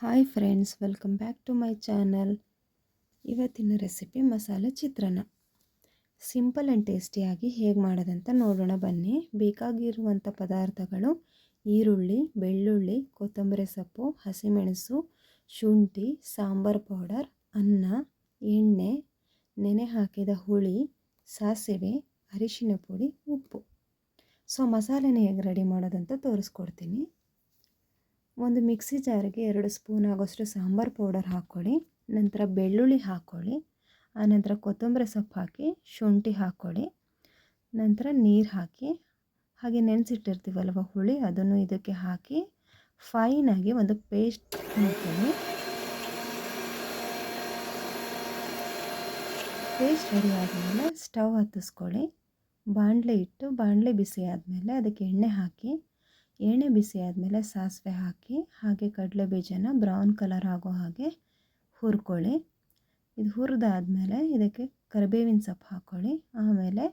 Hi friends, welcome back to my channel. ಇವತ್ತಿನ recipe ಮಸಾಲೆ ಚಿತ್ರಾನ್ನ. Simple and ಟೇಸ್ಟಿಯಾಗಿ ಹೇಗೆ ಮಾಡೋದಂತ ನೋಡೋಣ ಬನ್ನಿ. ಬೇಕಾಗಿರುವಂಥ ಪದಾರ್ಥಗಳು ಈರುಳ್ಳಿ, ಬೆಳ್ಳುಳ್ಳಿ, ಕೊತ್ತಂಬರಿ ಸೊಪ್ಪು, ಹಸಿಮೆಣಸು, ಶುಂಠಿ, ಸಾಂಬಾರ್ ಪೌಡರ್, ಅನ್ನ, ಎಣ್ಣೆ, ನೆನೆ ಹಾಕಿದ ಹುಳಿ, ಸಾಸಿವೆ, ಅರಿಶಿನ ಪುಡಿ, ಉಪ್ಪು. ಸೊ, ಮಸಾಲೆನ ಹೇಗೆ ರೆಡಿ ಮಾಡೋದಂತ ತೋರಿಸ್ಕೊಡ್ತೀನಿ. ಒಂದು ಮಿಕ್ಸಿ ಜಾರಿಗೆ ಎರಡು ಸ್ಪೂನ್ ಆಗೋಷ್ಟು ಸಾಂಬಾರು ಪೌಡರ್ ಹಾಕ್ಕೊಳ್ಳಿ, ನಂತರ ಬೆಳ್ಳುಳ್ಳಿ ಹಾಕ್ಕೊಳ್ಳಿ ಆನಂತರ ಕೊತ್ತಂಬರಿ ಸೊಪ್ಪು ಹಾಕಿ ಶುಂಠಿ ಹಾಕ್ಕೊಳ್ಳಿ, ನಂತರ ನೀರು ಹಾಕಿ, ಹಾಗೆ ನೆನೆಸಿಟ್ಟಿರ್ತೀವಲ್ವ ಹುಳಿ, ಅದನ್ನು ಇದಕ್ಕೆ ಹಾಕಿ ಫೈನಾಗಿ ಒಂದು ಪೇಸ್ಟ್ ಮಾಡ್ಕೊಳ್ಳಿ. ಪೇಸ್ಟ್ ರೆಡಿ ಆದಮೇಲೆ ಸ್ಟವ್ ಹತ್ತಿಸ್ಕೊಳ್ಳಿ, ಬಾಣಲೆ ಇಟ್ಟು, ಬಾಣಲೆ ಬಿಸಿ ಆದಮೇಲೆ ಅದಕ್ಕೆ ಎಣ್ಣೆ ಹಾಕಿ ಎಣ್ಣೆ ಬಿಸಿ ಆದಮೇಲೆ ಸಾಸಿವೆ ಹಾಕಿ, ಹಾಗೆ ಕಡಲೆ ಬೀಜನ ಬ್ರೌನ್ ಕಲರ್ ಆಗೋ ಹಾಗೆ ಹುರ್ಕೊಳ್ಳಿ. ಇದು ಹುರಿದಾದ್ಮೇಲೆ ಇದಕ್ಕೆ ಕರಿಬೇವಿನ ಸೊಪ್ಪು ಹಾಕ್ಕೊಳ್ಳಿ ಆಮೇಲೆ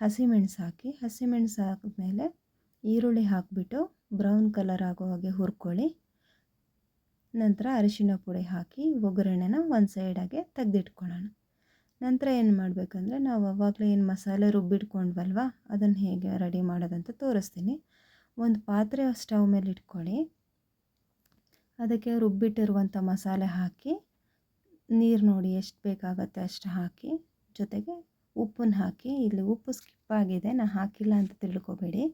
ಹಸಿಮೆಣಸು ಹಾಕಿ, ಹಸಿಮೆಣಸು ಹಾಕಿದ್ಮೇಲೆ ಈರುಳ್ಳಿ ಹಾಕಿಬಿಟ್ಟು ಬ್ರೌನ್ ಕಲರ್ ಆಗೋ ಹಾಗೆ ಹುರ್ಕೊಳ್ಳಿ. ನಂತರ ಅರಿಶಿನ ಪುಡಿ ಹಾಕಿ ಒಗ್ಗರಣೆನ ಒಂದು ಸೈಡಾಗೆ ತೆಗೆದಿಟ್ಕೊಳ್ಳೋಣ. ನಂತರ ಏನು ಮಾಡಬೇಕಂದ್ರೆ ನಾವು ಅವಾಗಲೇ ಏನು ಮಸಾಲೆ ರುಬ್ಬಿಟ್ಕೊಂಡ್ವಲ್ವ, ಅದನ್ನು ಹೇಗೆ ರೆಡಿ ಮಾಡೋದಂತ ತೋರಿಸ್ತೀನಿ. ಒಂದು ಪಾತ್ರೆ ಸ್ಟವ್ ಮೇಲೆ ಇಟ್ಕೊಳ್ಳಿ. ಅದಕ್ಕೆ ರುಬ್ಬಿಟ್ಟಿರುವಂಥ ಮಸಾಲೆ ಹಾಕಿ, ನೀರು ನೋಡಿ ಎಷ್ಟು ಬೇಕಾಗತ್ತೆ ಅಷ್ಟು ಹಾಕಿ, ಜೊತೆಗೆ ಉಪ್ಪನ್ನು ಹಾಕಿ, ಇಲ್ಲಿ ಉಪ್ಪು ಸ್ಕಿಪ್ ಆಗಿದೆ ನಾನು ಹಾಕಿಲ್ಲ ಅಂತ ತಿಳ್ಕೊಬೇಡಿ.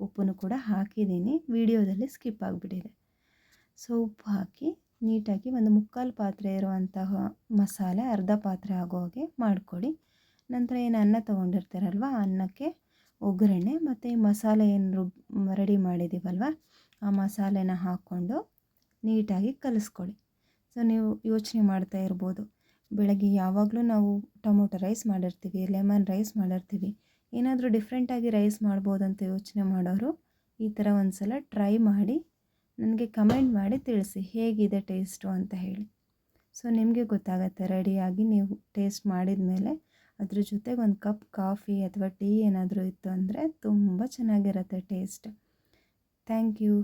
ಉಪ್ಪನ್ನು ಕೂಡ ಹಾಕಿದ್ದೀನಿ, ವಿಡಿಯೋದಲ್ಲಿ ಸ್ಕಿಪ್ ಆಗಿಬಿಟ್ಟಿದೆ. ಸೊ, ಉಪ್ಪು ಹಾಕಿ ನೀಟಾಗಿ ಒಂದು ಮುಕ್ಕಾಲು ಪಾತ್ರೆ ಇರುವಂತಹ ಮಸಾಲೆ, ಅರ್ಧ ಪಾತ್ರೆ ಆಗೋ ಹಾಗೆ ಮಾಡಿಕೊಡಿ. ನಂತರ ಏನು ಅನ್ನ ತೊಗೊಂಡಿರ್ತೀರಲ್ವ, ಅನ್ನಕ್ಕೆ ಒಗ್ಗರಣೆ ಮತ್ತು ಈ ಮಸಾಲೆ ಏನು ರೆಡಿ ಮಾಡಿದ್ದೀವಲ್ವ ಆ ಮಸಾಲೆನ ಹಾಕ್ಕೊಂಡು ನೀಟಾಗಿ ಕಲಿಸ್ಕೊಳ್ಳಿ ಸೊ, ನೀವು ಯೋಚನೆ ಮಾಡ್ತಾ ಇರ್ಬೋದು. ಬೆಳಗ್ಗೆ ಯಾವಾಗಲೂ ನಾವು ಟೊಮೊಟೊ ರೈಸ್ ಮಾಡಿರ್ತೀವಿ, ಲೆಮನ್ ರೈಸ್ ಮಾಡಿರ್ತೀವಿ. ಏನಾದರೂ ಡಿಫ್ರೆಂಟಾಗಿ ರೈಸ್ ಮಾಡ್ಬೋದಂತ ಯೋಚನೆ ಮಾಡೋರು ಈ ಥರ ಒಂದು ಸಲ ಟ್ರೈ ಮಾಡಿ ನನಗೆ ಕಮೆಂಟ್ ಮಾಡಿ ತಿಳಿಸಿ ಹೇಗಿದೆ ಟೇಸ್ಟು ಅಂತ ಹೇಳಿ. ಸೊ, ನಿಮಗೆ ಗೊತ್ತಾಗತ್ತೆ, ರೆಡಿಯಾಗಿ ನೀವು ಟೇಸ್ಟ್ ಮಾಡಿದ ಮೇಲೆ ಅದ್ರ ಜೊತೆಗೆ ಒಂದು ಕಪ್ ಕಾಫಿ ಅಥವಾ ಟೀ ಏನಾದರೂ ಇತ್ತು ಅಂದರೆ ತುಂಬ ಚೆನ್ನಾಗಿರುತ್ತೆ ಟೇಸ್ಟ್. Thank you.